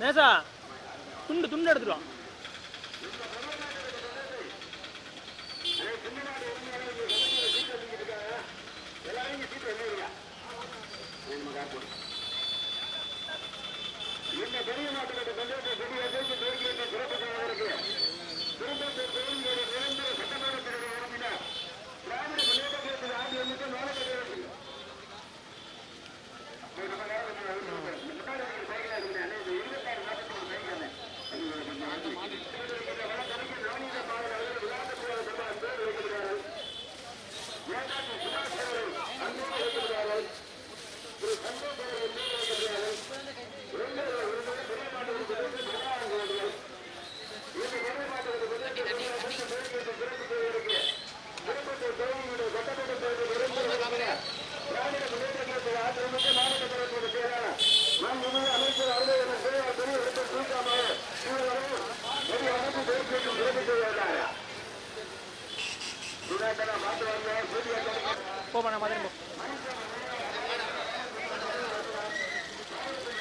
நேசா. துண்டு துண்டு எடுத்துருவான்.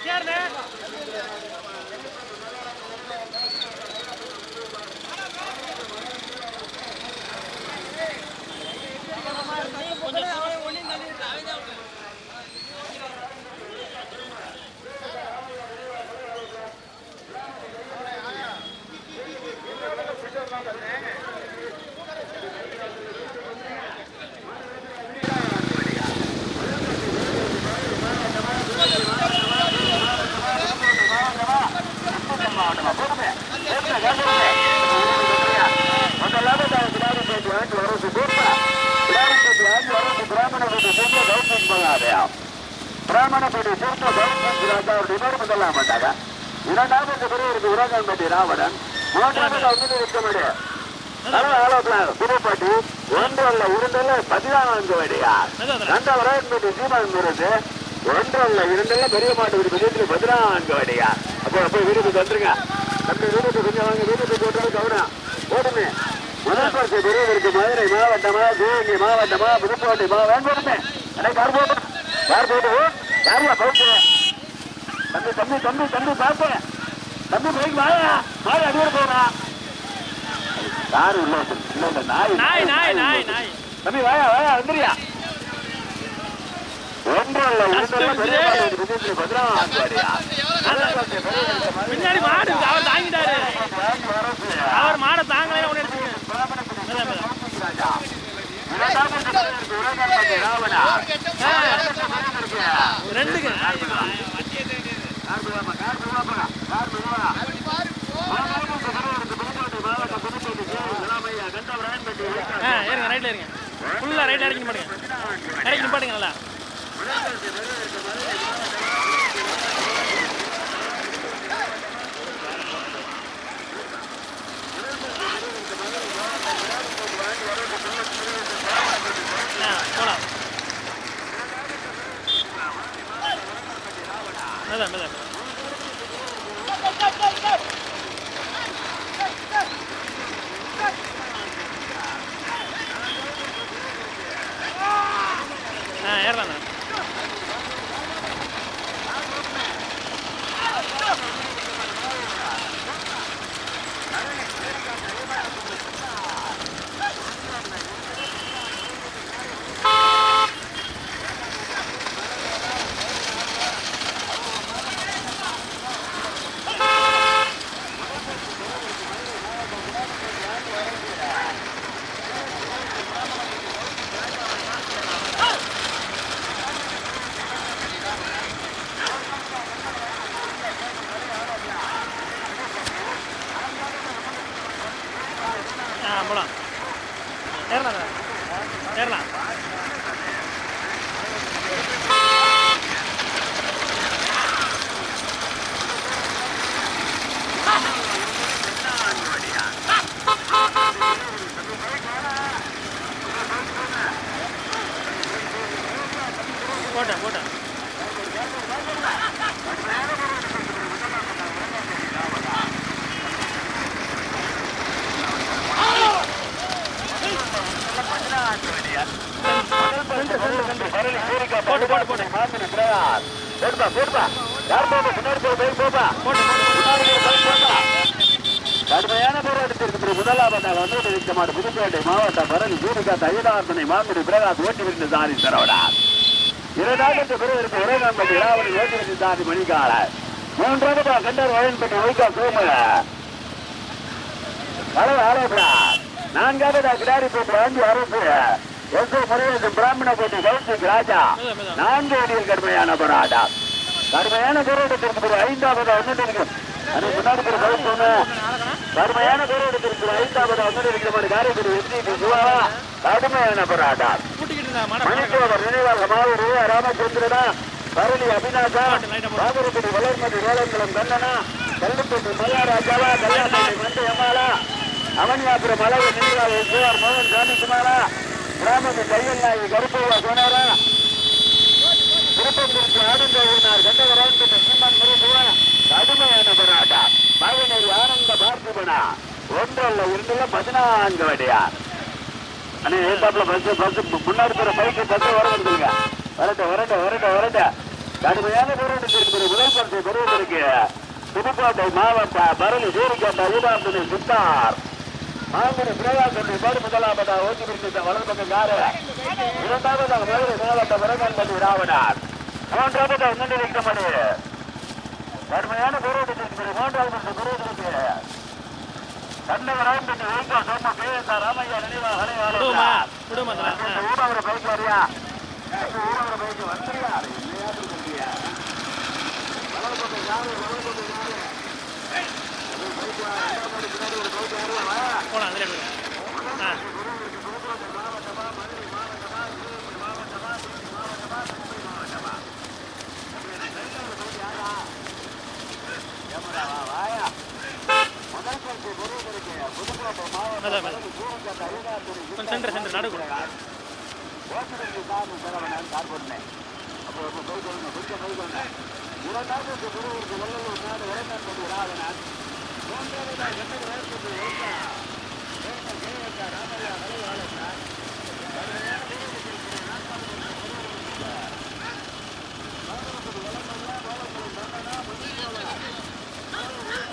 Germe. சரிண்ணே பிராமணப்படி சேர்த்து அவருடைய இன்னொரு முதலாமட்டாக இரண்டாவது பெரியவருக்கு உரகம்பட்டி ராவணன். மூன்றாவது அஞ்சலி விற்கமடி புதுப்பட்டி ஒன்றல்ல இருந்தல்ல பதினான்கு வடியா நந்தவராயன்பட்டி சீமான் விருது. ஒன்றல்ல இருந்தல்ல பெரிய மாட்டு விருது விஜயத்தில் பதினான்கு வடியா அப்போ போய் வீட்டுக்கு வந்துருங்க தம்பி வீட்டுக்கு கொஞ்சம் வாங்க. வீட்டுக்கு போட்டாலும் கவனம் போடுமே முதல் பரிசு பெரியவருக்கு மதுரை மாவட்டமா சிவகங்கை மாவட்டமா புதுக்கோட்டை மாவட்டமே. எனக்கு யார் போட்டு யார் போட்டு யாரியா பவுச்சு தம்பி தம்பி தம்பி தம்பி பார்த்து. தம்பி பைக் வாயா? வாயா அடியோட போறா யாரும் இல்ல இல்ல இல்ல நாய் நாய் நாய் நாய் நாய் தம்பி வாயா வாயா வாங்குவாரியா பின்னாடி மாடு அவர் தாங்கிட்டாரு. அவர் மாடை தாங்கலையே ஒன்று ஆ இருங்க ரைட்ல இருங்க. ஃபுல்லாக ரைட் இறங்கி மாட்டேங்க இறங்கி பாடுங்க நல்லா ஆ போலாம் மெதா மெதா ஆ ஏறலாம் பரணி ஜூனிகா மாங்குடி பிரகாஷ் ஓட்டி விருந்து சாரி தரவடா இரண்டாயிரத்து பிறகு ஒரே நம்பர் இராவணி ஓட்டி விருந்து சாரி மணிக்கால மூன்றாவது கண்டர் வயன்பட்டி வைகா சோமல ஹலோ ஹலோடா நான்காவது கிடாரி போட்டு வாங்கி அரசு எஸ் முருகேசன் பிராமண போட்டி கௌசிக் ராஜா. நான்கு அடியில் கடுமையான போராட்டம். கடுமையான போராட்டத்திற்கு ஒரு ஐந்தாவது வந்துட்டு இருக்கு அது முன்னாடி ஒரு கௌசம் கடுமையான பேர் எடுத்திருக்கு ஐந்தாவது வந்துட்டு இருக்கிற மாதிரி காரைக்குடி வெற்றி சிவாவா கடுமையான போராட்டம். கூட்டிக்கிட்டு நினைவாக மாவூர் ராமச்சந்திரனா பரணி அபிநாசா பாபுரப்படி வளர்மதி வேளங்குளம் கண்ணனா கல்லுப்பட்டி மல்லாராஜாவா கல்யாணப்பட்டி மண்டு எம்மாளா அவனியாபுரம் அழகு நினைவாக சிவார் மோகன் சாமி குமாரா கிராமத்து தையல் நாயகி கருப்பூவா சோனாரா போனா ஒன்றல்ல இரண்டுல பதினான்கு வடியார் அண்ணே ஏத்தாப்புல பஸ் பஸ் முன்னாடி போற பைக்கு பஸ் வர வந்துருங்க. வரட்ட வரட்ட வரட்ட வரட்ட. கடுமையான போராட்டத்திற்கு ஒரு பெறுவதற்கு புதுக்கோட்டை மாவட்ட பரணி சூரிக்கோட்டை ஈடாம்புனை சித்தார். மாங்குடி பிரகாசத்தை பாடு முதலாவதா ஓட்டி பிடித்த வலது காரு இரண்டாவதாக மதுரை மாவட்ட வரகன்பதி ராவணார். மூன்றாவதாக முன்னணி வைக்கப்படு கடுமையான போராட்டத்திற்கு மூன்றாவது பெற்று வைகோ சோம கேஎஸ்ஆர் ராமையா நினைவா ஊரவர பைக் வரியா ஊரவர பைக் வந்துறியா என்னையாவது சொல்றியா வலது பக்கம் யாரு வலது பக்கம் யாரு அது பைக் வா ரெண்டாம் மாடி பின்னாடி ஒரு பைக் யாரு வா போலாம் அதிலே போய் ஆ அதான் அதான். கொஞ்சம் சென்டர் சென்டர் நடு கொடுங்க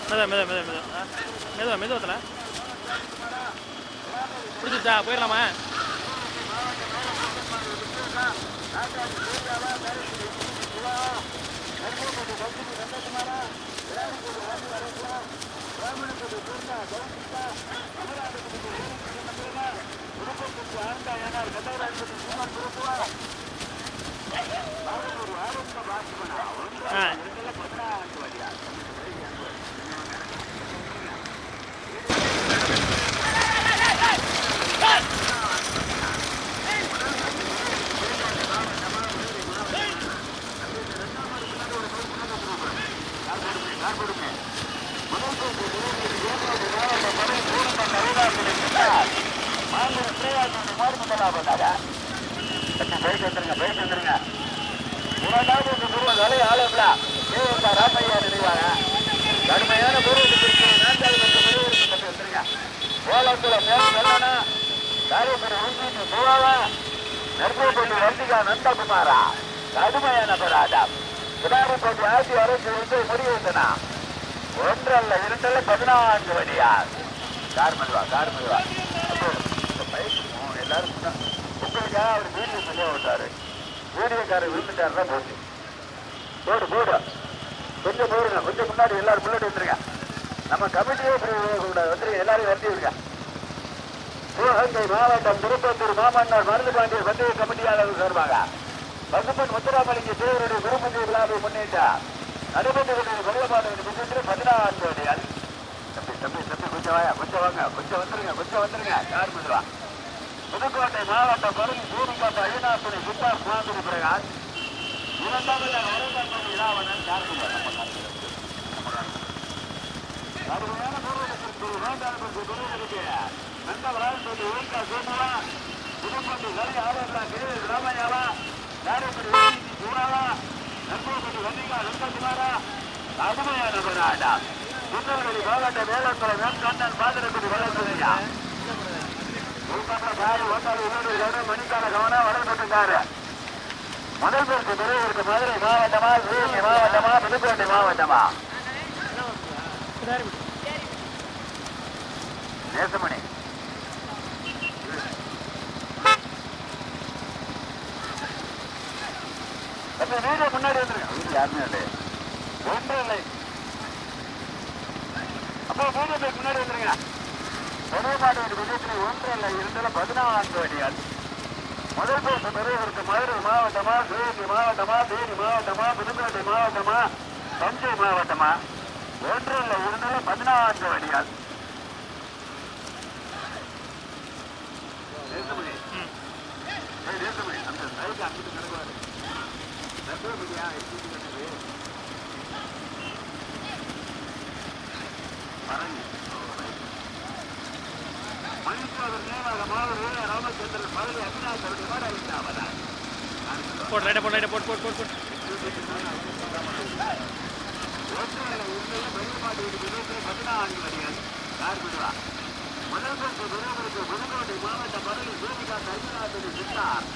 மெதுவா மெதுவா மெதுவா மெதுவா ஆ. மெதுவா மெதுவா பிடிச்சிச்சா போயிடலாமா? ஆ. போயிட்டு வந்துருங்க போயிட்டு வந்துருங்க இரண்டாவது இந்த குருவன் வலை ஆளுங்களா தேவதா ராமையா நினைவாங்க. கடுமையான பூர்வத்துக்கு நான்காவது இந்த குருவருக்கு பற்றி வந்துருங்க. ஓலத்துல மேல வெள்ளனா காரியப்படி உறுதி சுவாவா நெருப்பப்பள்ளி வர்த்திகா நந்தகுமாரா. கடுமையான போராட்டம். விடாரப்பள்ளி ஆட்சி அரசு வந்து முடிவுந்தனா ஒன்றல்ல இரண்டல்ல பதினான்கு வடியார் கார் மதுவா கார் மதுவா எல்லாரும் முன்னா- அவர் வீடியோ சொல்லி விட்டாரு. வீடியோக்காரர் விழுந்துட்டாருன்னா போச்சு. போடு போடு. கொஞ்சம் போடுங்க. கொஞ்சம் முன்னாடி எல்லாரும் முன்னாடி வந்துருங்க. நம்ம கமிட்டியே கூட வந்துருங்க. எல்லாரும் வரட்டி விடுங்க. சிவகங்கை மாவட்டம் திருப்பத்தூர் மாமன்னார் மருந்து பாண்டியர் பந்தய கமிட்டியாளர்கள் சார்பாக பசுமன் முத்துராமலிங்க தேவருடைய குருமந்தி விழாவை முன்னிட்டு நடைபெற்று கொண்டிருந்த வெள்ளப்பாடு விஷயத்தில் பதினாறு அடியால் தம்பி தம்பி தம்பி கொஞ்சம் வாங்க கொஞ்சம் வாங்க. கொஞ்சம் வந்துருங்க. கொஞ்சம் வந்துருங்க. யார் பண்ணுவா புதுக்கோட்டை மாவட்ட பருதி சூரிக்காட்டு அய்யனாசுரி சித்தார் சுவாமிரி பிரகாஷ் இரண்டாவது வரலாற்று இராவணன் கார்த்திகர் நம்ம கார்த்திகர் கடுமையான பூர்வத்திற்கு வேண்டாம் என்று குருவிற்கு நல்ல வளாகத்தில் ஊர்க்கா சோமுவா புதுப்பட்டி கலை ஆரோக்கியா கே ராமையாவா காரைப்படி சூறாவா நம்பூப்பட்டி வன்னிகா நந்தகுமாரா திருநெல்வேலி மாவட்ட பாதிரக்குடி வளர்த்துறையா உள்பட்ட காரு ஓட்டாளி இன்னொரு கவனம் மணிக்கான கவனம் வளர்ந்துட்டாரு முதல் பரிசு மதுரை மாவட்டமா சிவகங்கை மாவட்டமா புதுக்கோட்டை மாவட்டமா முன்னாடி யாருமே இல்லை ஒன்றும் இல்லை அப்போ வீடு முன்னாடி வந்துருங்க. ஒரே மாடு விஜயத்தில் ஒன்று இல்லை பதினான்கு அடியால் முதல் பேச பெறுவதற்கு மதுரை மாவட்டமா சிவகங்கை மாவட்டமா தேனி மாவட்டமா புதுக்கோட்டை மாவட்டமா தஞ்சை மாவட்டமா? ஒன்று இல்லை இருந்தாலும் பதினான்கு அடியால் நேசமணி அந்த சைடு அங்கிட்டு கிடக்குவாரு எப்படி கிடக்குது. போட் நேவாக போட் ராமச்சந்திரன் போட் போட் போட் மாட மாவட்ட பதவி ஜோதிகா கைவிநாதன் சித்தார்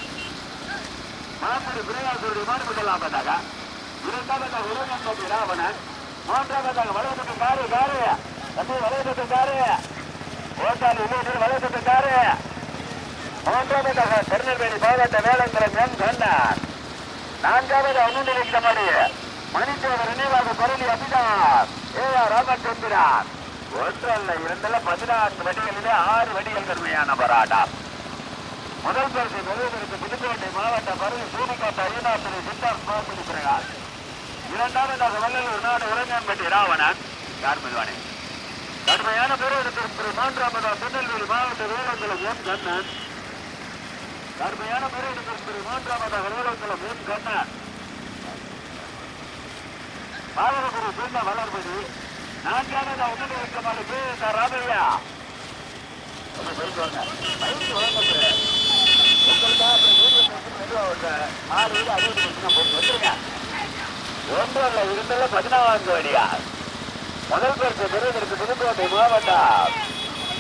மாப்படி பிரயாசருடைய மாடு முதலாவதாக இரண்டாவதாக உலகங்கோட்டை ராவணன் மூன்றாவதாக வலதுபக்கம் காரு காரு தம்பி வலதுபக்கம் காரு ஓட்டாளி உள்ளூர் வளர்த்துட்டாரு மூன்றாவதாக திருநெல்வேலி மாவட்ட வேளங்குளம் எம் கண்ணார். நான்காவது அண்ணன் மாதிரி மணித்தேவர் நினைவாக குரலி அபிதார் ஏ ஆர் ராமச்சந்திரன். ஒன்றல்ல இரண்டுல பதினான்கு வடிகளிலே ஆறு வடிகள் கருமையான போராட்டம். முதல் பரிசு பெறுவதற்கு புதுக்கோட்டை மாவட்ட பருவி சூனிக்காட்டு ஐநாத்திரி சித்தார் கோபுரி பிரகாஷ் இரண்டாவதாக வல்லலூர் நாடு உறங்கம்பட்டி ராவணன். யார் கடுமையான கடுமையான திரு மூன்றாவதாக திருநெல்வேலி மாவட்ட வேலங்குளம் எம். கண்ணன். கடுமையான பெறுவதற்கு மூன்றாவதாக வேலங்குளம் எம். கண்ணன். பாலகுரு சொன்ன வளர்மதி. நான்காவது உடனே இருக்கமான பேர் ராமையா ஒன்றல்ல இருந்தாலும் பதினான்கு வழியா முதல் பரிசு பெறுவதற்கு புதுக்கோட்டை மாவட்டம்.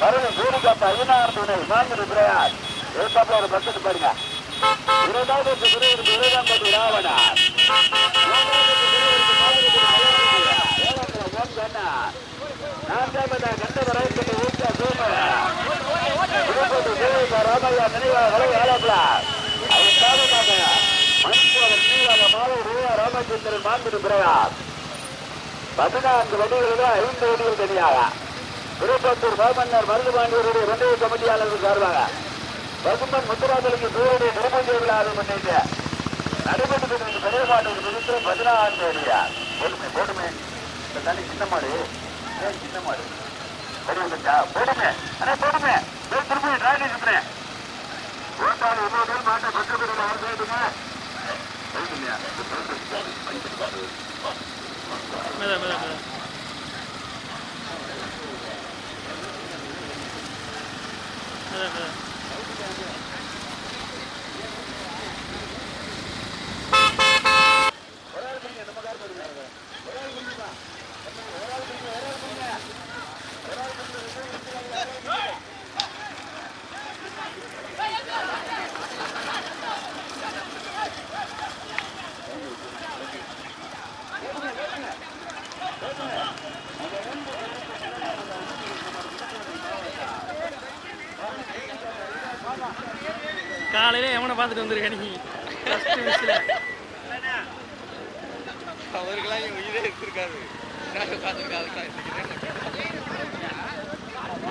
பருவ சூரிகாத்த ஐநாறு துணை மாங்குடி பிரயாஸ் ஏற்காப்புல ஒரு பக்கத்து பாருங்க. இரண்டாவது பெறுவதற்கு இருபதாம் ராவணன் நான்காவதாக கண்டவரை ஊட்ட சூப்பர் திருப்பதி ராமையா நினைவாக வலை ஆலப்பலா. அதற்காக மணிப்பூர் ராமச்சந்திரன் மாண்புடு பிரயாஸ் பதினான்கு வடிகளில் ஐந்து வடிகள் தனியாக திருப்பத்தூர் பாமன்னர் மருதுபாண்டியருடைய ரெண்டு கமிட்டியாளர்கள் சார்பாக பசுமன் முத்துராஜலுக்கு சூரிய திருப்பதி விழாவை முன்னிட்டு நடைபெற்று கொண்டிருந்த பெரியபாட்டு நிறுத்த பதினான்கு வடியா. போடுமே போடுமே இந்த தண்ணி சின்ன மாடு. ஏன் சின்ன மாடு. சரி போடுமே அண்ணா போடுமே போய் திருப்பி டிராயிங் சுத்துறேன் ஓட்டாளி இன்னொரு பேர். மாட்டை பத்து பேர் யாரும் போயிட்டுங்க இல்லையா மெதா மெதா மெதா மெதா மெதா காலையில எவனை பார்த்துட்டு வந்திருக்க நீ? ஃபர்ஸ்ட் மிஸ்ல அவருக்கெல்லாம் என் உயிரே எடுத்திருக்காரு.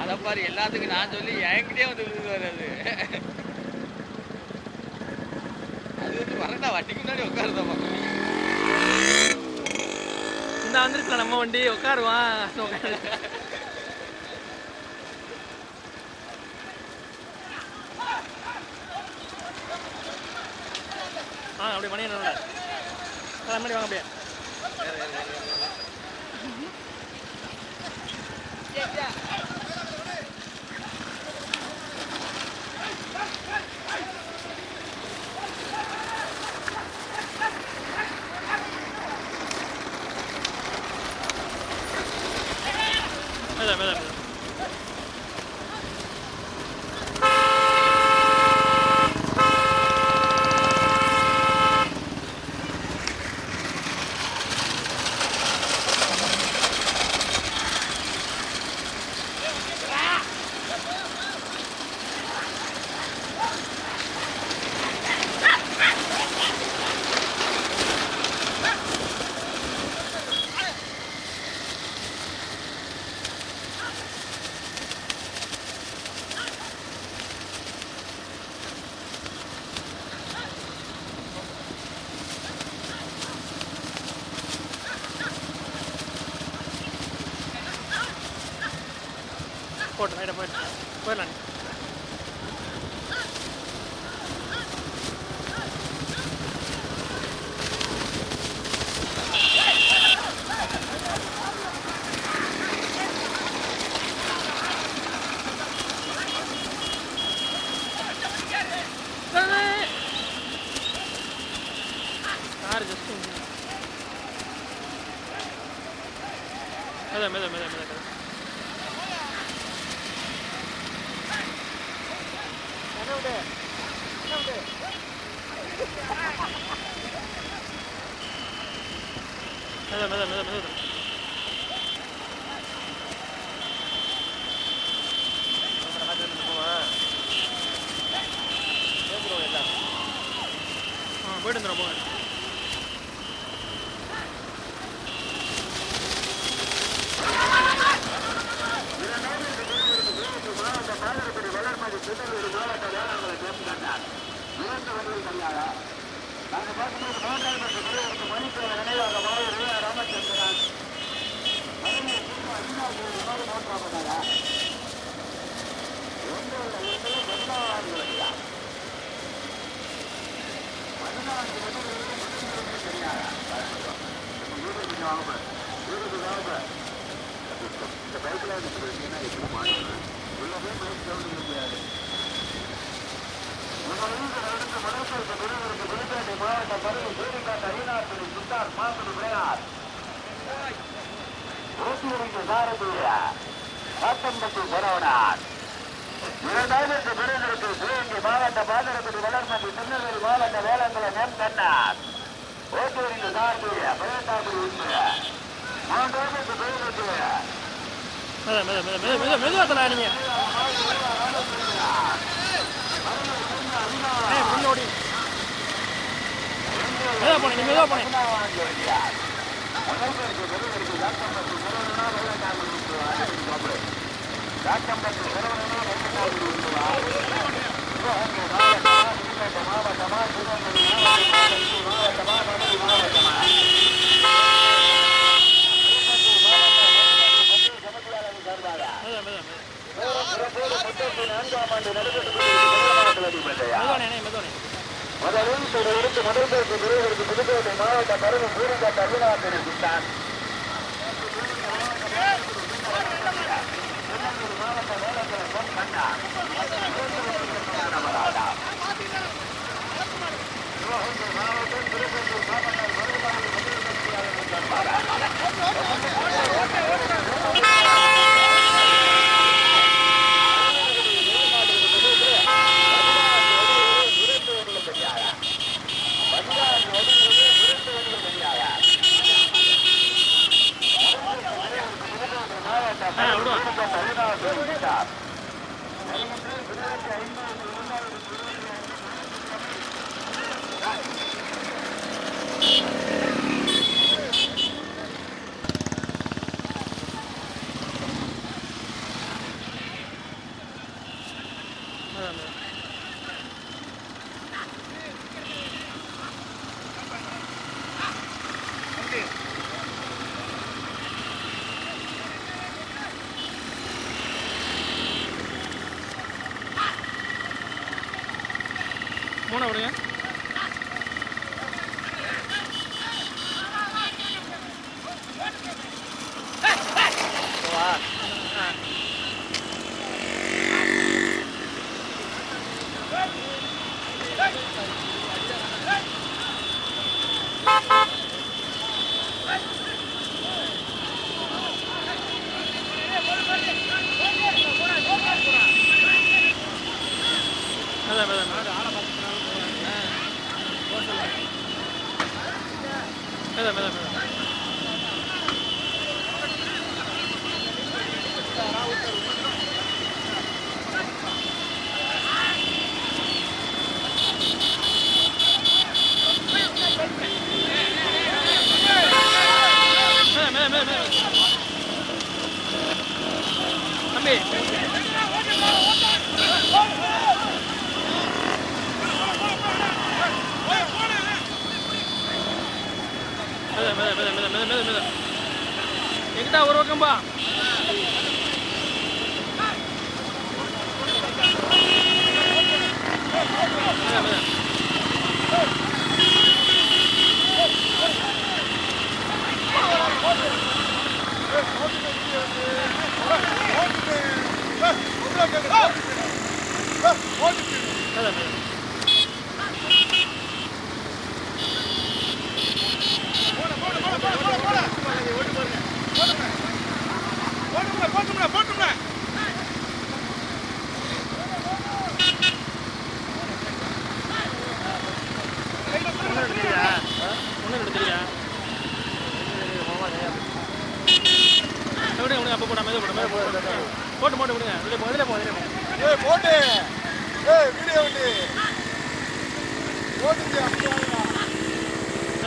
அதை பாரு எல்லாத்துக்கும் நான் சொல்லி என்கிட்டயே வந்து விழுந்துருவாரு அது. அது வந்து வரண்டா வட்டிக்கு முன்னாடி உட்காருதாமா இந்த வந்துருக்கலாம் நம்ம வண்டி. உட்காருவான். உட்காரு. முன்னாடி வாங்க அப்படியே மெதா மெதா மெதா போட்டு ரைட்டாக போயிட்டு போயிடலாம் போயிட்டு வந்துடுறோம் ராமச்சந்திரன் மாவட்டம் பருவம் விளையாட் பத்தொன்பது சரவணான் இரண்டாவது என்று விருதுக்கு சிவகங்கை மாவட்ட பாதரப்பட்டி வளர்மதி திருநெல்வேலி மாவட்ட வேளாங்குளம் எம் கண்ணார். ஓட்டூரில் சார்பிய பிரதாபுரி உண்மையா மூன்றாவது என்று விருதுக்கு மெது மெது மெது மெது மெது மெது அத்தனை நீங்க முன்னோடி மெதுவா போனீங்க மெதுவா போனீங்க முதல்வர் விருதுக்கு டாக்டர் முதலில் முதல் பேருக்கு விரைவிற்கு புதுக்கோட்டை மாவட்ட கருணை பூரிகா கருணாகர் இருந்தான் மாவட்டம் திருச்செந்தூர் மாவட்டம் மருதுபாளையம் முதல்வர் மெத மெத மெத మిగతా ఒక రకంబా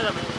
যাবে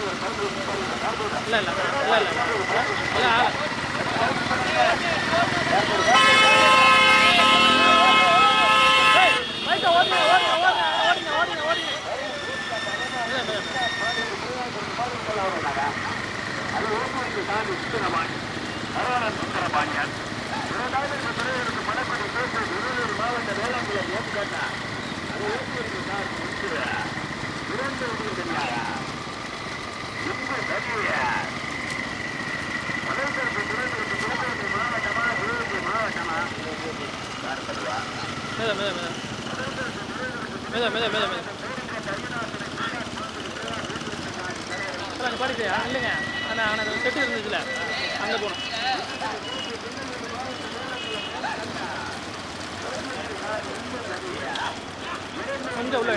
இல்ல இல்ல இல்ல இல்ல இல்ல ஆ. ஏய், பைக்கை ஓட்டுங்க, ஓட்டுங்க, ஓட்டுங்க, ஓட்டுங்க, ஓட்டுங்க, ஓட்டுங்க. மெதுவா, மெதுவா. மெதுவா, மெதுவா, மெதுவா. இல்லைங்க ஆனால் ஆனால் செட்டு இருந்துச்சுல அங்கே போகணும் கொஞ்சம் உள்ள